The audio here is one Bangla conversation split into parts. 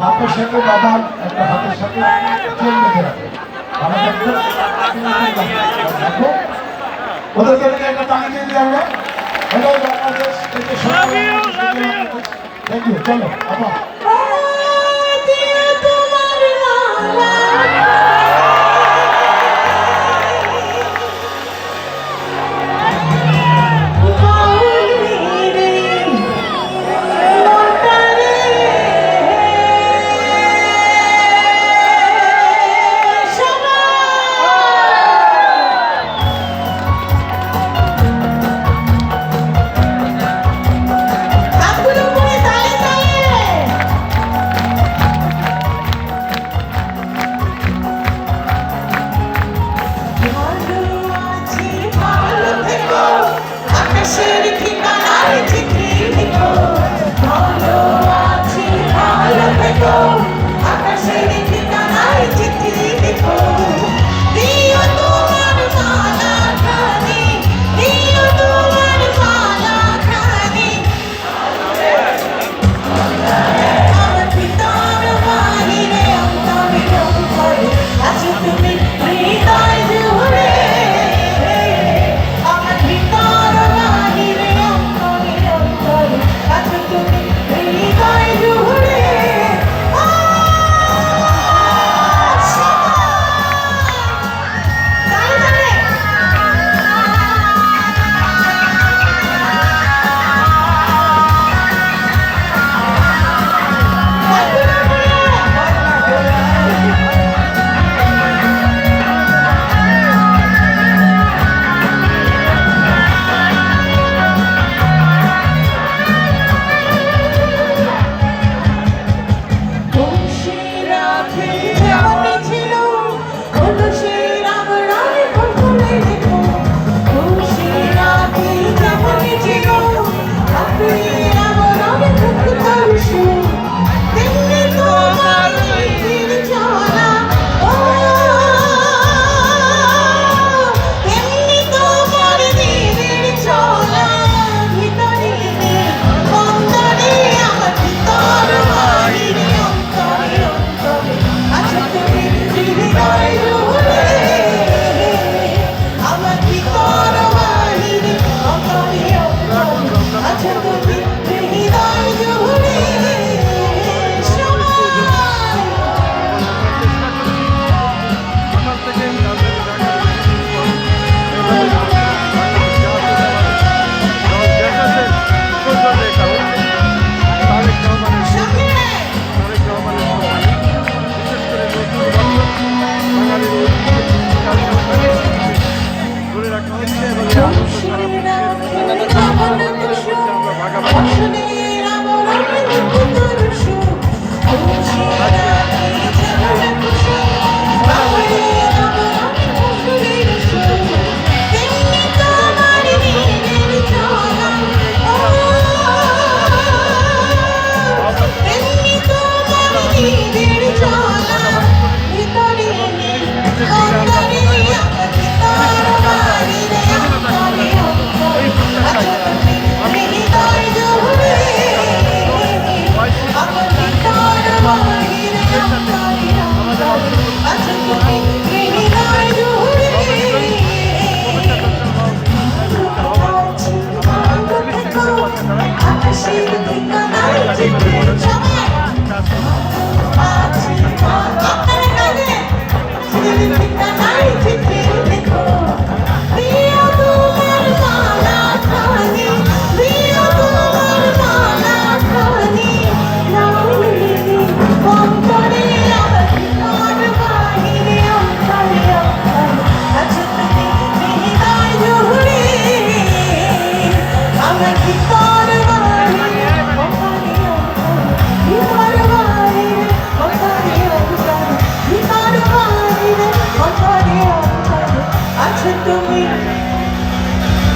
বাপের সাথে বাবার একটা হাতের সাথে চেন বেঁধে রাখো ওদেরকে একটা টাঙি দিয়ে দিই আমরা চলো আবার ঠিকানায় চিঠি লিখো। ভালো আছি ভালো থেকো before. inşallah. Thank you.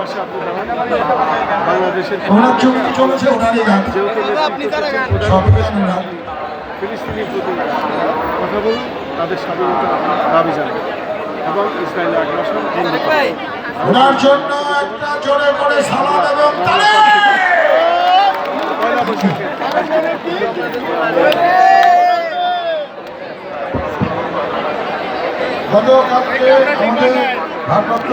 পাশে আপনি দাঁড়ান বাংলাদেশের ওনার চুক্তি চলেছে ওনারই গান। যেহেতু নেতৃত্ব করছেন সব প্রধানমন্ত্রী গান। ফিলিস্তিনির প্রতি কথা বলুন তাদের স্বাধীনতা দাবি জানান। এবং ইসরায়েলের আগ্রাসন ওনার জন্য একটা জোরে করে সালাদ এবং তালে পয়লা বৈশাখে গতকালকে আমাদের ভারপ্রাপ্ত